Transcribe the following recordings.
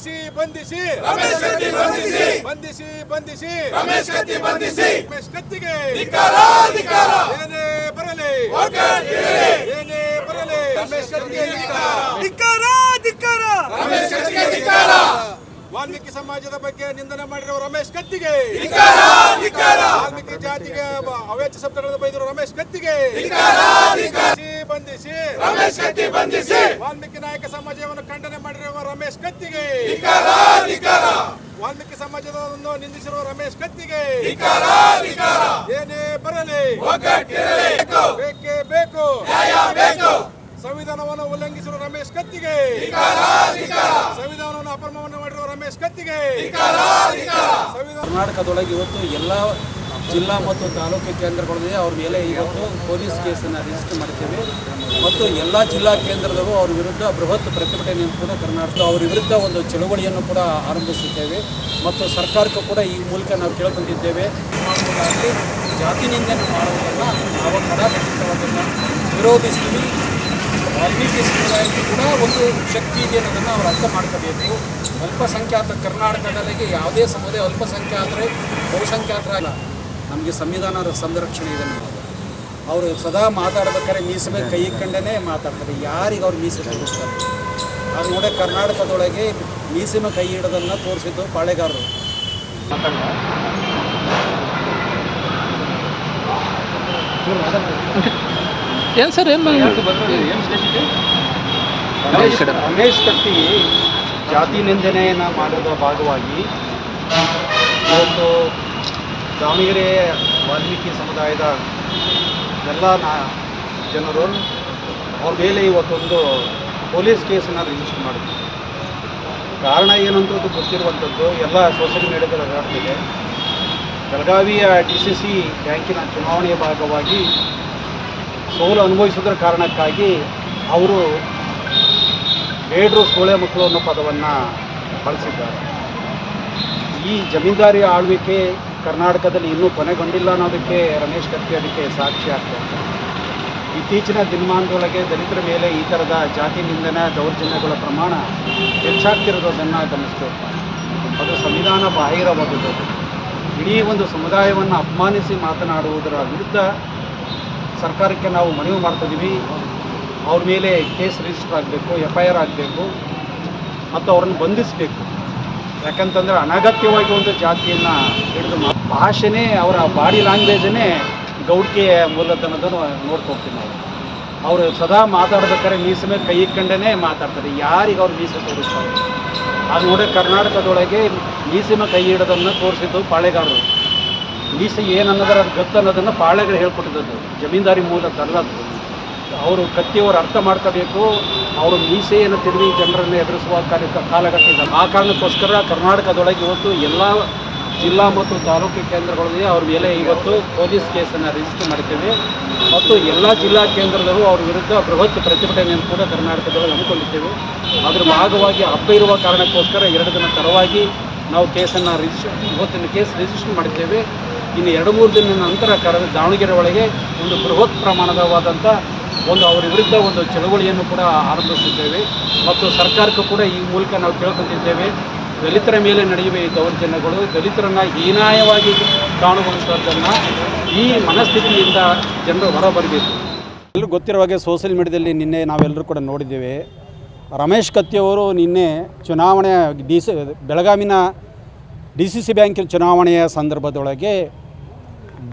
ಬಂಧಿಸಿ ಬಂಧಿಸಿ. ರಮೇಶ್ ಕತ್ತಿ ಬಂಧಿಸಿ. ಬಂಧಿಸಿ ಬಂಧಿಸಿ. ರಮೇಶ್ ಕತ್ತಿ ಬಂಧಿಸಿ. ರಮೇಶ್ ಕತ್ತಿಗೆ. ಧಿಕ್ಕಾರ ಧಿಕ್ಕಾರ. ಏನೇ ಬರಲಿ. ಓಕೆ ಇರಲಿ. ಏನೇ ಬರಲಿ. ರಮೇಶ್ ಕತ್ತಿಗೆ ಧಿಕ್ಕಾರ. ಧಿಕ್ಕಾರ ರಮೇಶ್ ಕತ್ತಿಗೆ ಧಿಕ್ಕಾರ. ವಾಲ್ಮೀಕಿ ಸಮಾಜದ ಬಗ್ಗೆ ನಿಂದನೆ ಮಾಡಿರುವ ರಮೇಶ್ ಕತ್ತಿಗೆ. ವಾಲ್ಮೀಕಿ ಜಾತಿಗೆ ಅವೇಚ ಶಬ್ದಗಳನ್ನು ಬೈದಿರುವ ರಮೇಶ್ ಕತ್ತಿಗೆ. ಬಂಧಿಸಿ. ಬಂಧಿಸಿ ರಮೇಶ್ ಕತ್ತಿ ಬಂಧಿಸಿ. ವಾಲ್ಮೀಕಿ ನಾಯಕ ಸಮಾಜವನ್ನು ಖಂಡನೆ ಮಾಡಿರುವ ರಮೇಶ್ ಕತ್ತಿಗೆ. ವಾಲ್ಮೀಕಿ ಸಮಾಜವನ್ನು ನಿಂದಿಸಿರುವ ರಮೇಶ್ ಕತ್ತಿಗೆ. ಏನೇ ಬರಲಿ. ಬೇಕೇ. ಬೇಕು ನ್ಯಾಯ ಬೇಕು. ಸಂವಿಧಾನವನ್ನು ಉಲ್ಲಂಘಿಸಿರುವ ರಮೇಶ್ ಕತ್ತಿಗೆ. ಸಂವಿಧಾನವನ್ನು ಅಪಮಾನ ಮಾಡಿರುವ ರಮೇಶ್ ಕತ್ತಿಗೆ. ಸಂವಿಧಾನ ಕರ್ನಾಟಕದೊಳಗೆ ಇವತ್ತು ಎಲ್ಲ ಜಿಲ್ಲಾ ಮತ್ತು ತಾಲೂಕು ಕೇಂದ್ರಗಳಿದೆ ಅವ್ರ ಮೇಲೆ ಇವತ್ತು ಪೊಲೀಸ್ ಕೇಸನ್ನು ರಿಜಿಸ್ಟರ್ ಮಾಡ್ತೇವೆ ಮತ್ತು ಎಲ್ಲ ಜಿಲ್ಲಾ ಕೇಂದ್ರದವರು ಅವ್ರ ವಿರುದ್ಧ ಬೃಹತ್ ಪ್ರತಿಭಟನೆಯನ್ನು ಕೂಡ ಕರ್ನಾಟಕ ಅವ್ರ ವಿರುದ್ಧ ಒಂದು ಚಳುವಳಿಯನ್ನು ಕೂಡ ಆರಂಭಿಸುತ್ತೇವೆ ಮತ್ತು ಸರ್ಕಾರಕ್ಕೂ ಕೂಡ ಈ ಮೂಲಕ ನಾವು ಕೇಳ್ಕೊಂಡಿದ್ದೇವೆ. ಜಾತಿ ನಿಂದನೆ ಮಾಡುವುದನ್ನು ನಾವು ಕಡಾಖಂಡಿತವಾದನ್ನು ವಿರೋಧಿಸ್ತೀವಿ. ವಾಲ್ಮೀಕಿ ಸಮುದಾಯಕ್ಕೆ ಕೂಡ ಒಂದು ಶಕ್ತಿ ಇದೆ ಅನ್ನೋದನ್ನು ಅವರು ಅರ್ಥ ಮಾಡ್ಕೋಬೇಕು. ಅಲ್ಪಸಂಖ್ಯಾತ ಕರ್ನಾಟಕದಲ್ಲಿ ಯಾವುದೇ ಸಮುದಾಯ ಅಲ್ಪಸಂಖ್ಯಾತರೇ ಬಹುಸಂಖ್ಯಾತರಲ್ಲ ನಮಗೆ ಸಂವಿಧಾನದ ಸಂರಕ್ಷಣೆ ಇದೆ. ಅವರು ಸದಾ ಮಾತಾಡ್ಬೇಕಾದ್ರೆ ಮೀಸಲು ಕೈ ಕಂಡೇ ಮಾತಾಡ್ತಾರೆ. ಯಾರಿಗೆ ಅವ್ರು ಮೀಸೆ ತೋರಿಸ್ತಾರೆ ಅದು ನೋಡಿ ಕರ್ನಾಟಕದೊಳಗೆ ಮೀಸಿನ ಕೈ ಹಿಡೋದನ್ನು ತೋರಿಸಿದ್ದು ಪಾಳೆಗಾರರು. ಏನು ಸರ್ ಏನು ರಮೇಶ್ ಕಟ್ಟಿ ಜಾತಿ ನಿಂದನೆಯನ್ನು ಮಾಡಿದ ಭಾಗವಾಗಿ ಇವತ್ತು ದಾವಣಗೆರೆ ವಾಲ್ಮೀಕಿ ಸಮುದಾಯದ ಎಲ್ಲ ನಾ ಜನರು ಅವ್ರ ಮೇಲೆ ಇವತ್ತೊಂದು ಪೊಲೀಸ್ ಕೇಸನ್ನು ರಿಜಿಸ್ಟರ್ ಮಾಡಿದ್ರು. ಕಾರಣ ಏನಂತದ್ದು ಗೊತ್ತಿರುವಂಥದ್ದು, ಎಲ್ಲ ಸೋಷಿಯಲ್ ಮೀಡಿಯಾದಲ್ಲಿ ಹರಡ್ತಿದೆ ಬೆಳಗಾವಿಯ ಡಿ ಸಿ ಸಿ ಬ್ಯಾಂಕಿನ ಚುನಾವಣೆಯ ಭಾಗವಾಗಿ ಸೋಲು ಅನುಭವಿಸಿದ್ರ ಕಾರಣಕ್ಕಾಗಿ ಅವರು ಬೇಡರು ಸೋಳೆ ಮಕ್ಕಳು ಅನ್ನೋ ಪದವನ್ನು ಬಳಸಿದ್ದಾರೆ. ಈ ಜಮೀನ್ದಾರಿ ಆಳ್ವಿಕೆ ಕರ್ನಾಟಕದಲ್ಲಿ ಇನ್ನೂ ಕೊನೆಗೊಂಡಿಲ್ಲ ಅನ್ನೋದಕ್ಕೆ ರಮೇಶ್ ಕತ್ತಿ ಅದಕ್ಕೆ ಸಾಕ್ಷಿ ಆಗ್ತದೆ ಇತ್ತೀಚಿನ ದಿನಮಾನದೊಳಗೆ ದಲಿತರ ಮೇಲೆ ಈ ಥರದ ಜಾತಿ ನಿಂದನೆ ದೌರ್ಜನ್ಯಗಳ ಪ್ರಮಾಣ ಹೆಚ್ಚಾಗ್ತಿರೋದನ್ನು ಗಮನಿಸಬೇಕು ಅದು ಸಂವಿಧಾನ ಬಾಹಿರವಾದದ್ದು ಇಡೀ ಒಂದು ಸಮುದಾಯವನ್ನು ಅಪಮಾನಿಸಿ ಮಾತನಾಡುವುದರ ವಿರುದ್ಧ ಸರ್ಕಾರಕ್ಕೆ ನಾವು ಮನವಿ ಮಾಡ್ತಿದ್ದೀವಿ. ಅವ್ರ ಮೇಲೆ ಕೇಸ್ ರಿಜಿಸ್ಟರ್ ಆಗಬೇಕು, ಎಫ್ ಆರ್ ಆಗಬೇಕು, ಮತ್ತು ಅವ್ರನ್ನ ಬಂಧಿಸಬೇಕು. ಯಾಕಂತಂದರೆ ಅನಗತ್ಯವಾಗಿ ಒಂದು ಜಾತಿಯನ್ನು ಹಿಡಿದು ಭಾಷೆನೇ ಅವರ ಬಾಡಿ ಲ್ಯಾಂಗ್ವೇಜನ್ನೇ ಗೌಡಿಕೆಯ ಮೂಲತನದನ್ನು ನೋಡ್ಕೊಳ್ತೀವಿ ನಾವು. ಅವರು ಸದಾ ಮಾತಾಡ್ಬೇಕಾದ್ರೆ ಮೀಸೆ ಮೇಲೆ ಕೈ ಇಕ್ಕಂಡೇ ಮಾತಾಡ್ತಾರೆ. ಯಾರಿಗೆ ಅವ್ರು ಮೀಸೆ ತೋರಿಸ್ತಾರೆ? ಅದು ನೋಡಿ ಕರ್ನಾಟಕದೊಳಗೆ ಮೀಸಿನ ಕೈ ಹಿಡೋದನ್ನು ತೋರಿಸಿದ್ದು ಪಾಳೆಗಾರರು. ಮೀಸೆ ಏನನ್ನೋದ್ರ ಅದು ಗೊತ್ತು ಅನ್ನೋದನ್ನು ಪಾಳೆಗಳು ಹೇಳ್ಕೊಟ್ಟಿದ್ದು ಜಮೀನ್ದಾರಿ ಮೂಲದಲ್ಲದು ಅವರು ಕತ್ತಿಯವರು ಅರ್ಥ ಮಾಡ್ಕೋಬೇಕು. ಅವರು ಮೀಸೆಯನ್ನು ತಿಳಿದು ಜನರನ್ನು ಎದುರಿಸುವ ಕಾರ್ಯ ಕಾಲಘಟ್ಟ ಆ ಕಾರಣಕ್ಕೋಸ್ಕರ ಕರ್ನಾಟಕದೊಳಗೆ ಇವತ್ತು ಎಲ್ಲ ಜಿಲ್ಲಾ ಮತ್ತು ತಾಲೂಕು ಕೇಂದ್ರಗಳಲ್ಲಿ ಅವ್ರ ಮೇಲೆ ಇವತ್ತು ಪೊಲೀಸ್ ಕೇಸನ್ನು ರಿಜಿಸ್ಟರ್ ಮಾಡ್ತೇವೆ ಮತ್ತು ಎಲ್ಲ ಜಿಲ್ಲಾ ಕೇಂದ್ರದಲ್ಲೂ ಅವ್ರ ವಿರುದ್ಧ ಬೃಹತ್ ಪ್ರತಿಭಟನೆಯನ್ನು ಕೂಡ ಕರ್ನಾಟಕದೊಳಗೆ ಹಮ್ಮಿಕೊಂಡಿದ್ದೇವೆ. ಅದರ ಭಾಗವಾಗಿ ಹಬ್ಬ ಇರುವ ಕಾರಣಕ್ಕೋಸ್ಕರ ಎರಡು ದಿನ ತರವಾಗಿ ನಾವು ಕೇಸನ್ನು ರಿಜಿಸ್ಟರ್ ಇವತ್ತಿನ ಕೇಸ್ ರಿಜಿಸ್ಟರ್ ಮಾಡಿದ್ದೇವೆ. ಇನ್ನು ಎರಡು ಮೂರು ದಿನ ನಂತರ ಕರ ದಾವಣಗೆರೆ ಒಳಗೆ ಒಂದು ಬೃಹತ್ ಪ್ರಮಾಣದವಾದಂಥ ಒಂದು ಅವರ ವಿರುದ್ಧ ಒಂದು ಚಳವಳಿಯನ್ನು ಕೂಡ ಆರಂಭಿಸಿದ್ದೇವೆ ಮತ್ತು ಸರ್ಕಾರಕ್ಕೂ ಕೂಡ ಈ ಮೂಲಕ ನಾವು ಕೇಳ್ಕೊಂಡಿದ್ದೇವೆ ದಲಿತರ ಮೇಲೆ ನಡೆಯುವ ಈ ದೌರ್ಜನ್ಯಗಳು, ದಲಿತರನ್ನು ಹೀನಾಯವಾಗಿ ಕಾಣುವಂಥದ್ದನ್ನು ಈ ಮನಸ್ಥಿತಿಯಿಂದ ಜನರು ಹೊರಬರಬೇಕು. ಎಲ್ಲರೂ ಗೊತ್ತಿರುವ ಹಾಗೆ ಸೋಷಿಯಲ್ ಮೀಡಿಯಾದಲ್ಲಿ ನಿನ್ನೆ ನಾವೆಲ್ಲರೂ ಕೂಡ ನೋಡಿದ್ದೇವೆ. ರಮೇಶ್ ಕತ್ತಿಯವರು ನಿನ್ನೆ ಚುನಾವಣೆಯ ಡಿ ಸಿ ಬೆಳಗಾವಿನ ಡಿ ಸಿ ಸಿ ಬ್ಯಾಂಕಿನ ಚುನಾವಣೆಯ ಸಂದರ್ಭದೊಳಗೆ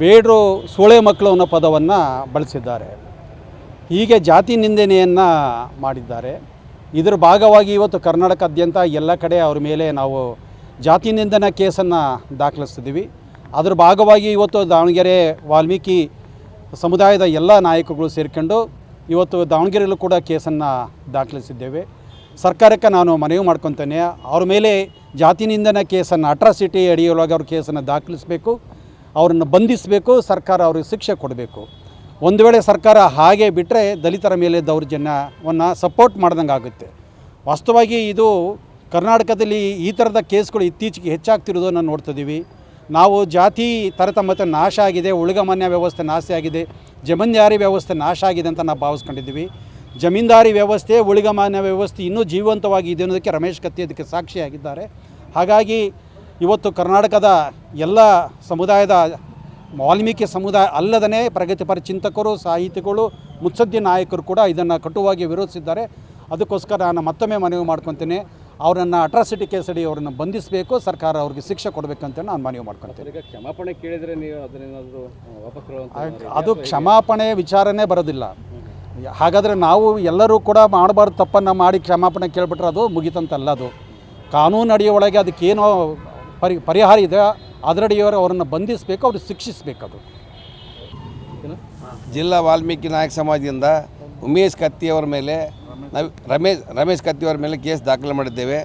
ಬೇಡರು ಸೂಳೆ ಮಕ್ಕಳು ಅನ್ನೋ ಪದವನ್ನು ಬಳಸಿದ್ದಾರೆ. ಹೀಗೆ ಜಾತಿ ನಿಂದನೆಯನ್ನು ಮಾಡಿದ್ದಾರೆ. ಇದರ ಭಾಗವಾಗಿ ಇವತ್ತು ಕರ್ನಾಟಕಾದ್ಯಂತ ಎಲ್ಲ ಕಡೆ ಅವ್ರ ಮೇಲೆ ನಾವು ಜಾತಿ ನಿಂದನೆ ಕೇಸನ್ನು ದಾಖಲಿಸ್ತಿದ್ದೀವಿ. ಅದರ ಭಾಗವಾಗಿ ಇವತ್ತು ದಾವಣಗೆರೆ, ವಾಲ್ಮೀಕಿ ಸಮುದಾಯದ ಎಲ್ಲ ನಾಯಕರುಗಳು ಸೇರಿಕೊಂಡು ಇವತ್ತು ದಾವಣಗೆರೆಯಲ್ಲೂ ಕೂಡ ಕೇಸನ್ನು ದಾಖಲಿಸಿದ್ದೇವೆ. ಸರ್ಕಾರಕ್ಕೆ ನಾನು ಮನವಿ ಮಾಡ್ಕೊತೇನೆ, ಅವ್ರ ಮೇಲೆ ಜಾತಿ ನಿಂದನೆ ಕೇಸನ್ನು, ಅಟ್ರಾಸಿಟಿ ಅಡಿಯೊಳಗೆ ಅವ್ರ ಕೇಸನ್ನು ದಾಖಲಿಸಬೇಕು, ಅವರನ್ನು ಬಂಧಿಸಬೇಕು, ಸರ್ಕಾರ ಅವ್ರಿಗೆ ಶಿಕ್ಷೆ ಕೊಡಬೇಕು. ಒಂದು ವೇಳೆ ಸರ್ಕಾರ ಹಾಗೆ ಬಿಟ್ಟರೆ ದಲಿತರ ಮೇಲೆ ದೌರ್ಜನ್ಯವನ್ನು ಸಪೋರ್ಟ್ ಮಾಡ್ದಂಗೆ ಆಗುತ್ತೆ ವಾಸ್ತವವಾಗಿ ಇದು ಕರ್ನಾಟಕದಲ್ಲಿ ಈ ಥರದ ಕೇಸ್ಗಳು ಇತ್ತೀಚೆಗೆ ಹೆಚ್ಚಾಗ್ತಿರೋದನ್ನು ನೋಡ್ತಿದ್ದೀವಿ ನಾವು ಜಾತಿ ತರತಮ್ಮತೆ ನಾಶ ಆಗಿದೆ, ಉಳಿಗಮಾನ್ಯ ವ್ಯವಸ್ಥೆ ನಾಶ ಆಗಿದೆ, ಜಮೀನ್ದಾರಿ ವ್ಯವಸ್ಥೆ ನಾಶ ಆಗಿದೆ ಅಂತ ನಾವು ಭಾವಿಸ್ಕೊಂಡಿದ್ದೀವಿ ಜಮೀನ್ದಾರಿ ವ್ಯವಸ್ಥೆ, ಉಳಿಗಮಾನ್ಯ ವ್ಯವಸ್ಥೆ ಇನ್ನೂ ಜೀವಂತವಾಗಿ ಇದೆ ಅನ್ನೋದಕ್ಕೆ ರಮೇಶ್ ಕತ್ತಿ ಅದಕ್ಕೆ ಸಾಕ್ಷಿಯಾಗಿದ್ದಾರೆ. ಹಾಗಾಗಿ ಇವತ್ತು ಕರ್ನಾಟಕದ ಎಲ್ಲ ಸಮುದಾಯದ ವಾಲ್ಮೀಕಿ ಸಮುದಾಯ ಅಲ್ಲದೇ ಪ್ರಗತಿಪರ ಚಿಂತಕರು ಸಾಹಿತಿಗಳು ಮುತ್ಸದ್ದಿ ನಾಯಕರು ಕೂಡ ಇದನ್ನು ಕಟುವಾಗಿ ವಿರೋಧಿಸಿದ್ದಾರೆ. ಅದಕ್ಕೋಸ್ಕರ ನಾನು ಮತ್ತೊಮ್ಮೆ ಮನವಿ ಮಾಡ್ಕೊತೀನಿ. ಅವರನ್ನು ಅಟ್ರಾಸಿಟಿ ಕೇಸಡಿ ಅವರನ್ನು ಬಂಧಿಸಬೇಕು ಸರ್ಕಾರ ಅವ್ರಿಗೆ ಶಿಕ್ಷೆ ಕೊಡಬೇಕಂತ ನಾನು ಮನವಿ ಮಾಡ್ಕೊತೀನಿ. ಈಗ ಕ್ಷಮಾಪಣೆ ಕೇಳಿದರೆ ನೀವು ಅದನ್ನೇನಾದರೂ ವಾಪಸ್ ತಗೊಳ್ಳುವಂತ ಅದು ಕ್ಷಮಾಪಣೆ ವಿಚಾರನೇ ಬರೋದಿಲ್ಲ. ಹಾಗಾದರೆ ನಾವು ಎಲ್ಲರೂ ಕೂಡ ಮಾಡಬಾರ್ದು ತಪ್ಪನ್ನು ಮಾಡಿ ಕ್ಷಮಾಪಣೆ ಕೇಳಿಬಿಟ್ರೆ ಅದು ಮುಗಿತಂತಲ್ಲ ಅದು. ಕಾನೂನು ಅಡಿಯೊಳಗೆ ಅದಕ್ಕೇನೋ ಪರಿ ಪರಿಹಾರ ಇದೆ. ಅದರಡಿಯವರು ಅವರನ್ನು ಬಂಧಿಸಬೇಕು ಶಿಕ್ಷಿಸಬೇಕು ಅದು ಜಿಲ್ಲಾ ವಾಲ್ಮೀಕಿ ನಾಯಕ ಸಮಾಜದಿಂದ ಉಮೇಶ್ ಕತ್ತಿಯವರ ಮೇಲೆ, ನಾವು ರಮೇಶ್ ರಮೇಶ್ ಕತ್ತಿಯವರ ಮೇಲೆ ಕೇಸ್ ದಾಖಲೆ ಮಾಡಿದ್ದೇವೆ.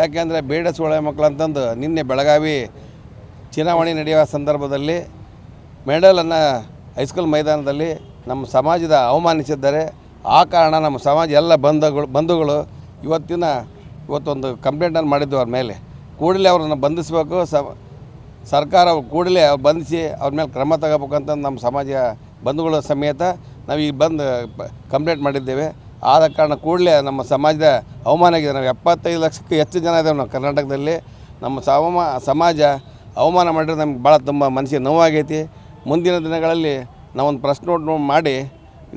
ಯಾಕೆಂದರೆ ಬೇಡ ಸೋಳೆ ಮಕ್ಕಳು ಅಂತಂದು ನಿನ್ನೆ ಬೆಳಗಾವಿ ಚುನಾವಣೆ ನಡೆಯುವ ಸಂದರ್ಭದಲ್ಲಿ ಮೆಡಲನ್ನು ಹೈಸ್ಕೂಲ್ ಮೈದಾನದಲ್ಲಿ ನಮ್ಮ ಸಮಾಜದ ಅವಮಾನಿಸಿದ್ದಾರೆ. ಆ ಕಾರಣ ನಮ್ಮ ಸಮಾಜ ಎಲ್ಲ ಬಂಧುಗಳು ಬಂಧುಗಳು ಇವತ್ತಿನ ಇವತ್ತೊಂದು ಕಂಪ್ಲೇಂಟನ್ನು ಮಾಡಿದ್ದು ಅವ್ರ ಮೇಲೆ. ಕೂಡಲೇ ಅವರನ್ನು ಬಂಧಿಸಬೇಕು ಸ ಸರ್ಕಾರ ಕೂಡಲೇ ಬಂಧಿಸಿ ಅವ್ರ ಮೇಲೆ ಕ್ರಮ ತಗೋಬೇಕಂತ ನಮ್ಮ ಸಮಾಜ ಬಂಧುಗಳ ಸಮೇತ ನಾವು ಈಗ ಬಂದು ಕಂಪ್ಲೇಂಟ್ ಮಾಡಿದ್ದೇವೆ. ಆದ ಕಾರಣ ಕೂಡಲೇ ನಮ್ಮ ಸಮಾಜದ ಅವಮಾನ ಆಗಿದೆ. ನಾವು ಎಪ್ಪತ್ತೈದು ಲಕ್ಷಕ್ಕೂ ಹೆಚ್ಚು ಜನ ಇದ್ದೇವೆ ನಾವು ಕರ್ನಾಟಕದಲ್ಲಿ. ನಮ್ಮ ಸಮ ಸಮಾಜ ಅವಮಾನ ಮಾಡಿದ್ರೆ ನಮ್ಗೆ ಭಾಳ ತುಂಬ ಮನಸ್ಸಿಗೆ ನೋವಾಗೈತಿ. ಮುಂದಿನ ದಿನಗಳಲ್ಲಿ ನಾವೊಂದು ಪ್ರಶ್ನೆ ಮಾಡಿ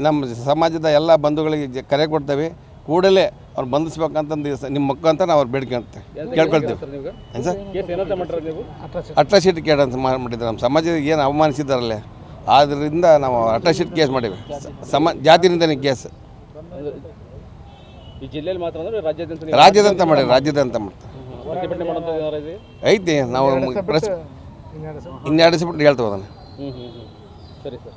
ನಮ್ಮ ಸಮಾಜದ ಎಲ್ಲ ಬಂಧುಗಳಿಗೆ ಕರೆ ಕೊಡ್ತೇವೆ. ಕೂಡಲೇ ಅವ್ರು ಬಂಧಿಸ್ಬೇಕಂತಂದು ನಿಮ್ಮ ಅಂತ ನಾವು ಅವ್ರು ಬೇಡ್ಕೊಂತ ಕೇಳ್ಕೊಳ್ತೇವೆ. ನೀವು ಏನು ಸರ್? ಅಟ್ರಾಸಿಟಿ ಕೇಡ ಅಂತ ಮಾಡಿದ್ರು ನಮ್ಮ ಸಮಾಜದ ಏನು ಅವಮಾನಿಸಿದಾರಲ್ಲ ಆದ್ದರಿಂದ ನಾವು ಅಟ್ರಾಸಿಟಿ ಕೇಸ್ ಮಾಡೀವಿ. ಸಮ ಜಾತಿನಿಂದನೇ ಕೇಸ್. ಈ ಜಿಲ್ಲೆಯಲ್ಲಿ ಮಾತ್ರ ಅಂದ್ರೆ ರಾಜ್ಯಾದ್ಯಂತ ರಾಜ್ಯದಂತ ಮಾಡಿ ರಾಜ್ಯದಂತ ಮಾಡ್ತಾರೆ ಪ್ರತಿಭಟನೆ ಇದೆ? ಐತಿ ನಾವು ಪ್ರೆಸ್ ಇನ್ನೆರಡು ದಿವಸ ಬಿಟ್ಟು ಹೇಳ್ತೇವೆ ಅದನ್ನು ಸರಿ ಸರ್.